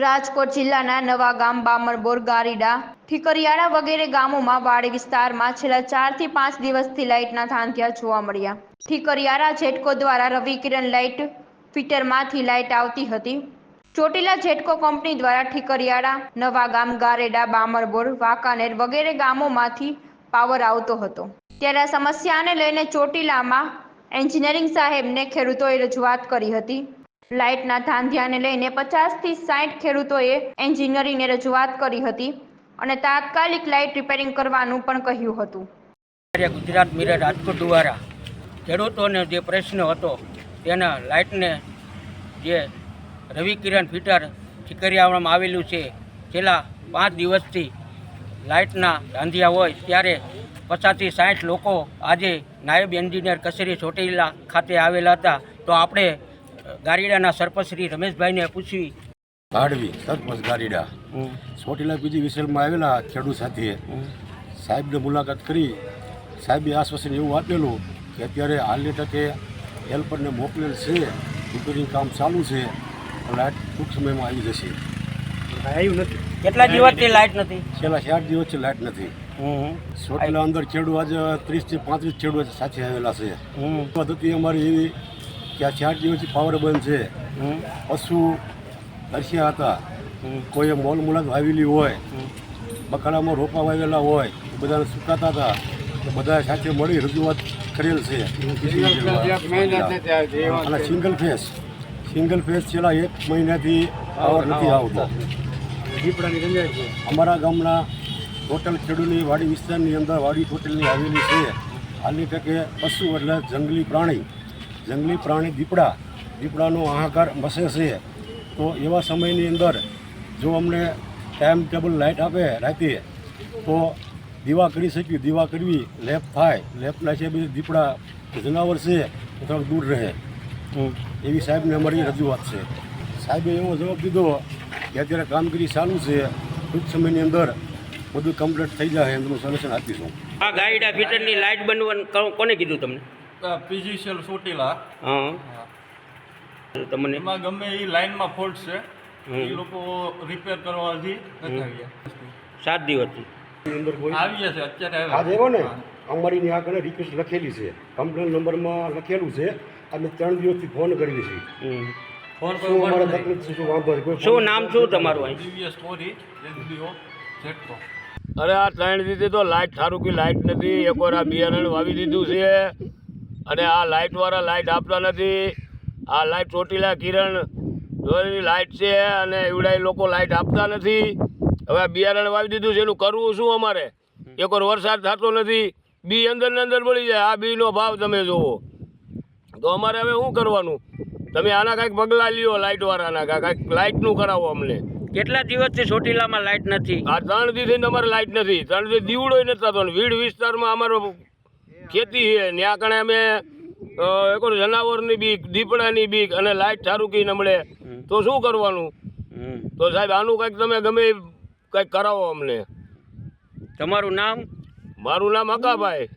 રાજકોટ જિલ્લાના નવા ગામ બામણબોર ગારીડા ઠીકરિયાળા વગેરે ગામોમાં વાડી વિસ્તારમાં છેલ્લા ચારથી પાંચ દિવસથી લાઇટના થાંભલા જોવા મળ્યા. ઠીકરિયાળા જેટકો દ્વારા રવિ કિરણ લાઇટ ફિટરમાંથી લાઇટ આવતી હતી. ચોટીલા જેટકો કંપની દ્વારા ઠીકરિયાળા, નવા ગામ ગારેડા બામણબોર વાંકાનેર વગેરે ગામોમાંથી પાવર આવતો હતો. ત્યારે આ સમસ્યાને લઈને ચોટીલામાં એન્જિનિયરિંગ સાહેબને ખેડૂતોએ રજૂઆત કરી હતી. લાઇટના ધાંધિયાને લઈને પચાસથી સાઠ ખેડૂતોએ એન્જિનિયરિંગને રજૂઆત કરી હતી અને તાત્કાલિક લાઇટ રિપેરિંગ કરવાનું પણ કહ્યું હતું. ગુજરાત મિરર રાજકોટ દ્વારા ખેડૂતોને જે પ્રશ્ન હતો તેના લાઇટને જે રવિ કિરણ ફિટર ઠીકરિયાવામાં આવેલું છે, છેલ્લા પાંચ દિવસથી લાઇટના ધાંધિયા હોય ત્યારે પચાસથી સાઠ લોકો આજે નાયબ એન્જિનિયર કચેરી ચોટીલા ખાતે આવેલા હતા. તો આપણે ગારીડાના સરપંચ શ્રી રમેશભાઈને પૂછવી ભાડવી સરપંચ ગારીડા. ચોટીલા બીજી વિસલમાં આવેલા ખેડૂત સાથે સાહેબને મુલાકાત કરી. સાહેબે આશ્વાસન એવું આપેલું કે અત્યારે હાલની તકે હેલ્પરને મોકલેલ છે રિપેરિંગ કામ ચાલુ છે લાઇટ ટૂંક સમયમાં આવી જશે. આવ્યું નથી. કેટલા દિવસથી લાઇટ નથી? છેલ્લા ચાર દિવસથી લાઇટ નથી. ચોટીલા અંદર ખેડૂત આજે ત્રીસથી પાંત્રીસ ખેડૂત સાથે આવેલા છે. પદ્ધતિ અમારી એવી કે આ ચાર દિવસથી પાવર બંધ છે. પશુ તરસ્યા હતા. કોઈએ મોલ મુલાદ વાવેલી હોય બકાલામાં રોપા વાવેલા હોય બધાને સુકાતા હતા. તો બધા સાથે મળી રજૂઆત કરેલ છે. અને સિંગલ ફેસ સિંગલ ફેસ છેલ્લા એક મહિનાથી પાવર નથી આવતો. અમારા ગામના ટોટલ ખેડૂતની વાડી વિસ્તારની અંદર વાડી ટોટલની આવેલી છે. હાલની તકે પશુ એટલે જંગલી પ્રાણી. જંગલી પ્રાણી દીપડા, દીપડાનો હાહાકાર મસે છે. તો એવા સમયની અંદર જો અમને ટાઈમ ટેબલ લાઇટ આપે રાતે, તો દીવા કરી શકીએ. દીવા કરવી લેપ થાય. લેપના છે બધી દીપડા જનાવર છે, તો થોડાક દૂર રહે. એવી સાહેબને અમારી રજૂઆત છે. સાહેબે એવો જવાબ દીધો કે અત્યારે કામગીરી ચાલુ છે. ટૂંક સમયની અંદર બધું કમ્પ્લીટ થઈ જાય એમનું સોલ્યુશન આપીશું. આ ગાઈડ ફિટરની લાઇટ બનવાનું કોને કીધું તમને? પીજીસીએલ સોટીલા હા. તમને? એમાં ગમે એ લાઈનમાં ફોલ્ટ છે. એ લોકો રિપેર કરવાથી બતાવ્યા સાત દિવસથી? અંદર આવીએ છે અત્યારે આવ્યા. દેવો ને? અમારી આગળ રિક્વેસ્ટ લખેલી છે. કમ્પ્લેન નંબરમાં લખેલું છે. અમે ત્રણ દિવસથી ફોન કરેલી છે. હમ. શું અમારે તકલીફ શું વાંધો છે? શું નામ શું તમારું અહીં? દિવ્ય સ્ટોરી ઝેટકો. અરે આ ત્રણ દીધી તો લાઇટ સારું કે લાઇટ નથી? એકવાર આ બિયારણ વાવી દીધું છે. અને આ લાઇટવાળા લાઇટ આપતા નથી. આ લાઇટ ચોટીલા કિરણ જોવાની લાઇટ છે અને એવડાય લોકો લાઇટ આપતા નથી. હવે બિયારણ વાવી દીધું છે એનું કરવું શું અમારે? એકવાર વરસાદ થતો નથી. બી અંદર ને અંદર મળી જાય. આ બીનો ભાવ તમે જોવો. તો અમારે હવે શું કરવાનું? તમે આના કાંઈક પગલાં લ્યો લાઇટવાળાના કાંઈક લાઇટનું કરાવો અમને. કેટલા દિવસથી ચોટીલામાં લાઇટ નથી? આ ત્રણ દિવસથી અમારે લાઇટ નથી. ત્રણ દિવસ દીવડો નથી થતો વીડ વિસ્તારમાં અમારો ખેતી છે ત્યાં કણે અમે એક જનાવરની બીક દીપડાની બીક અને લાઇટ સારું કી નમળે તો શું કરવાનું? તો સાહેબ આનું કંઈક તમે ગમે કંઈક કરાવો અમને. તમારું નામ? મારું નામ હકાભાઈ